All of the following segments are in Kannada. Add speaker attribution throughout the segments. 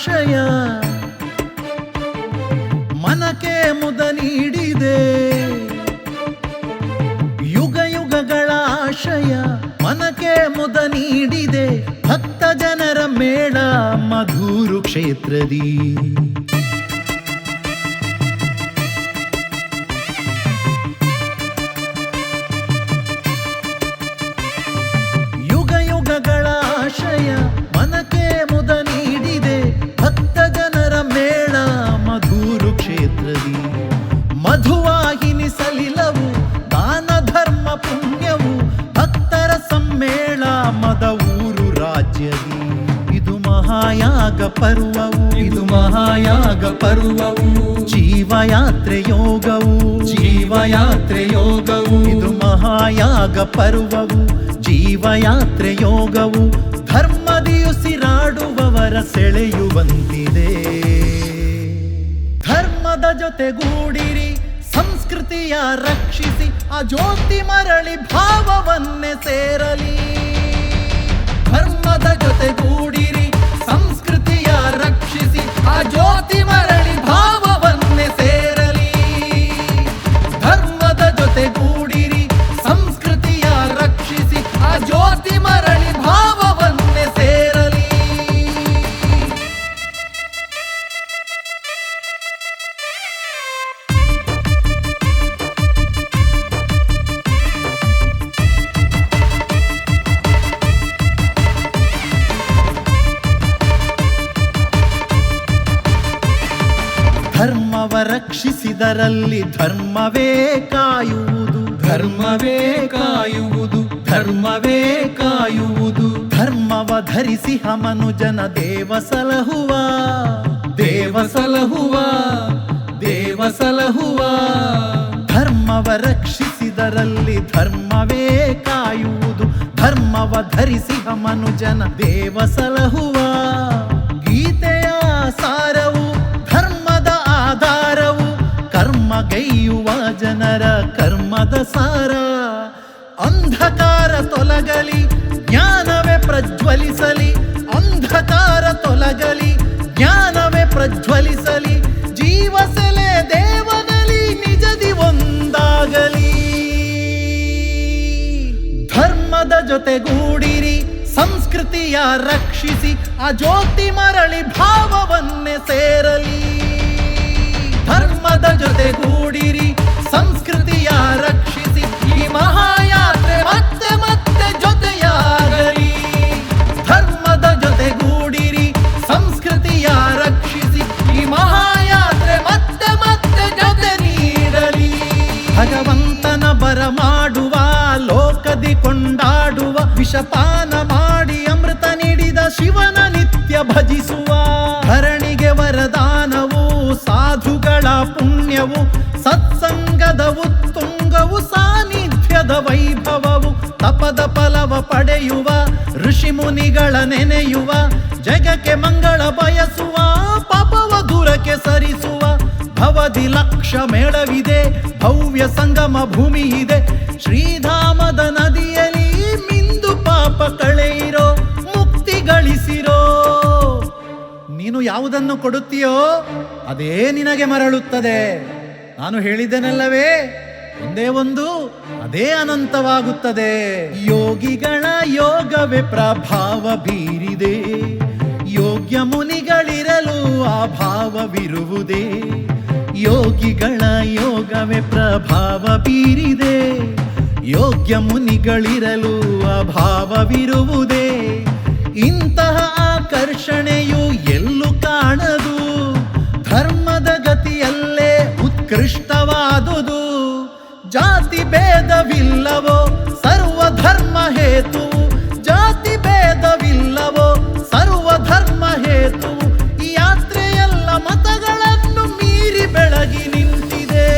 Speaker 1: ಆಶಯ. ಮನಕ್ಕೆ ಮುದ ನೀಡಿದೆ. ಯುಗ ಯುಗಗಳ ಆಶಯ ಮನಕ್ಕೆ ಮುದ ನೀಡಿದೆ. ಭಕ್ತ ಜನರ ಮೇಳ ಮಧುರು ಕ್ಷೇತ್ರದಿ. ಮಹಾಯಾಗ ಪರ್ವವು ಇದು ಮಹಾಯಾಗ ಪರ್ವವು. ಜೀವಯಾತ್ರೆ ಯೋಗವು ಜೀವಯಾತ್ರೆ ಯೋಗವು. ಇದು ಮಹಾಯಾಗ ಪರ್ವವು ಜೀವಯಾತ್ರೆ ಯೋಗವು. ಧರ್ಮದಿಯುಸಿರಾಡುವವರ ಸೆಳೆಯುವಂತಿದೆ ಧರ್ಮದ ಜೊತೆಗೂಡಿರಿ ಸಂಸ್ಕೃತಿಯ ರಕ್ಷಿಸಿ ಆ ಜ್ಯೋತಿ ಮರಳಿ ಭಾವವನ್ನೇ ಸೇರಲಿ. ಧರ್ಮದ ಜೊತೆಗೂಡಿರಿ ಧರ್ಮವ ರಕ್ಷಿಸಿದರಲ್ಲಿ ಧರ್ಮವೇ ಕಾಯುವುದು? ಧರ್ಮವೇ ಕಾಯುವುದು. ಧರ್ಮವೇ ಕಾಯುವುದು. ಧರ್ಮವ ಧರಿಸಿ ಹಮನುಜನ ದೇವ ಸಲಹುವ. ದೇವ ಸಲಹುವ. ದೇವ ಸಲಹುವ. ಧರ್ಮವ ರಕ್ಷಿಸಿದರಲ್ಲಿ ಧರ್ಮವೇ ಕಾಯುವುದು. ಧರ್ಮವ ಧರಿಸಿ ಮನುಜನ ದೇವ ಸಲಹುವ. ಕರ್ಮಗೈಯುವ ಜನರ ಕರ್ಮದ ಸಾರ. ಅಂಧಕಾರ ತೊಲಗಲಿ, ಜ್ಞಾನವೇ ಪ್ರಜ್ವಲಿಸಲಿ. ಅಂಧಕಾರ ತೊಲಗಲಿ, ಜ್ಞಾನವೇ ಪ್ರಜ್ವಲಿಸಲಿ. ಜೀವ ಸೆಲೆ ದೇವಗಲಿ ನಿಜದಿ ಒಂದಾಗಲಿ. ಧರ್ಮದ ಜೊತೆಗೂಡಿರಿ, ಸಂಸ್ಕೃತಿಯ ರಕ್ಷಿಸಿ, ಆ ಜ್ಯೋತಿ ಮರಳಿ ಭಾವವನ್ನೇ ಸೇರಲಿ. ಧರ್ಮದ ಜೊತೆಗೂಡಿರಿ ಸಂಸ್ಕೃತಿಯ ರಕ್ಷಿಸಿ, ಈ ಮಹಾಯಾತ್ರೆ ಮತ್ತೆ ಮತ್ತೆ ಜೊತೆಯಾಗಲಿ. ಧರ್ಮದ ಜೊತೆಗೂಡಿರಿ ಸಂಸ್ಕೃತಿಯ ರಕ್ಷಿಸಿ, ಈ ಮಹಾಯಾತ್ರೆ ಮತ್ತೆ ಮತ್ತೆ ಜೊತೆ ನೀಡಲಿ. ಭಗವಂತನ ಬರಮಾಡುವ ಲೋಕದಿ ಕೊಂಡಾಡುವ, ವಿಷಪಾನ ಮಾಡಿ ಅಮೃತ ನೀಡಿದ ಶಿವನ ನಿತ್ಯ ಭಜಿಸುವ ಪುಣ್ಯವು ಸತ್ಸಂಗದ ಉತ್ತುಂಗವು ಸಾನ್ನಿಧ್ಯದ ವೈಭವವು, ತಪದ ಫಲವ ಪಡೆಯುವ ಋಷಿ ಮುನಿಗಳ ನೆನೆಯುವ, ಜಗಕ್ಕೆ ಮಂಗಳ ಬಯಸುವ, ಪಾಪವ ದೂರಕ್ಕೆ ಸರಿಸುವ, ಭವದಿ ಲಕ್ಷ ಮೇಳವಿದೆ, ಭವ್ಯ ಸಂಗಮ ಭೂಮಿ ಇದೆ ಶ್ರೀಧಾಮದ ನದಿಯಲ್ಲಿ ಮಿಂದು ಪಾಪ ಕಳೆಯಿರೋ ನೀನು ಯಾವುದನ್ನು ಕೊಡುತ್ತೀಯೋ ಅದೇ ನಿನಗೆ ಮರಳುತ್ತದೆ. ನಾನು ಹೇಳಿದ್ದೇನಲ್ಲವೇ ಒಂದೇ ಒಂದು, ಅದೇ ಅನಂತವಾಗುತ್ತದೆ. ಯೋಗಿಗಳ ಯೋಗವೇ ಪ್ರಭಾವ ಬೀರಿದೆ. ಯೋಗ್ಯ ಮುನಿಗಳಿರಲು ಆ ಭಾವವಿರುವುದೇ. ಯೋಗಿಗಳ ಯೋಗವೇ ಪ್ರಭಾವ ಬೀರಿದೆ. ಯೋಗ್ಯ ಮುನಿಗಳಿರಲು ಆ ಭಾವವಿರುವುದೇ. ಇಂತಹ ಆಕರ್ಷಣೆಯು ಎಲ್ಲೂ ಕಾಣದು, ಧರ್ಮದ ಗತಿಯಲ್ಲೇ ಉತ್ಕೃಷ್ಟವಾದುದು. ಜಾತಿ ಭೇದವಿಲ್ಲವೋ ಸರ್ವ ಧರ್ಮ ಹೇತು ಜಾತಿ ಭೇದವಿಲ್ಲವೋ ಸರ್ವ ಧರ್ಮ ಹೇತು ಈ ಯಾತ್ರೆಯೆಲ್ಲ ಮತಗಳನ್ನು ಮೀರಿ ಬೆಳಗಿ ನಿಂತಿದೆ.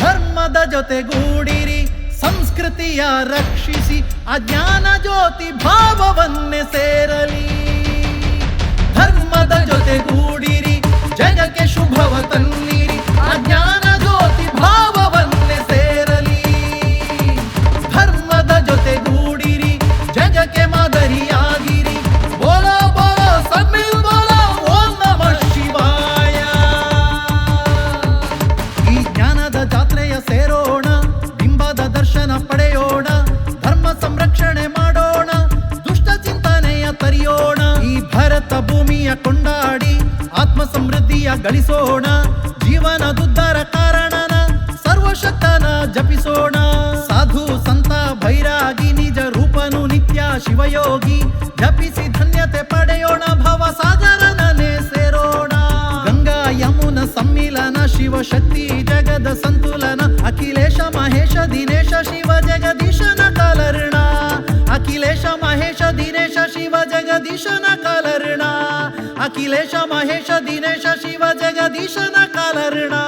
Speaker 1: ಧರ್ಮದ ಜೊತೆಗೂಡಿರಿ, ಸಂಸ್ಕೃತಿಯ ರಕ್ಷಿಸಿ, ಅಜ್ಞಾನ ಜ್ಯೋತಿ ಭಾವವನ್ನೇ ಸೇರಲಿ. ಧರ್ಮದ ಜೊತೆಗೂಡಿರಿ ಜಗಕ್ಕೆ ಶುಭವ ತನ್ನಿರಿ. ಅಜ್ಞಾನ ಮುಕ್ತಿಯ ಗಳಿಸೋಣ. ಜೀವನದುದ್ಧಾರ ಕಾರಣನ ಸರ್ವಶಕ್ತನ ಜಪಿಸೋಣ. ಸಾಧು, ಸಂತ, ಭೈರಾಗಿ, ನಿಜ ರೂಪನು ನಿತ್ಯ ಶಿವಯೋಗಿ. ಜಪಿಸಿ ಧನ್ಯತೆ ಪಡೆಯೋಣ, ಭವ ಸಾಗರನೇ ಸೇರೋಣ. ಗಂಗಾ ಯಮುನ ಸಮ್ಮಿಲನ ಶಿವ ಶಕ್ತಿ ಜಗದ ಸಂತುಲನ, ಅಖಿಲೇಶ ಮಹೇಶ, ದಿನೇಶ ಶಿವ, ಜಗದೀಶನ ಕಲರ್ಣ ಅಖಿಲೇಶ ಮಹೇಶ, ದಿನೇಶ ಶಿವ, ಜಗದೀಶನ ಕಲರ್ಣ अखिलेश महेश दिनेश शिव जगदीश न कालरणा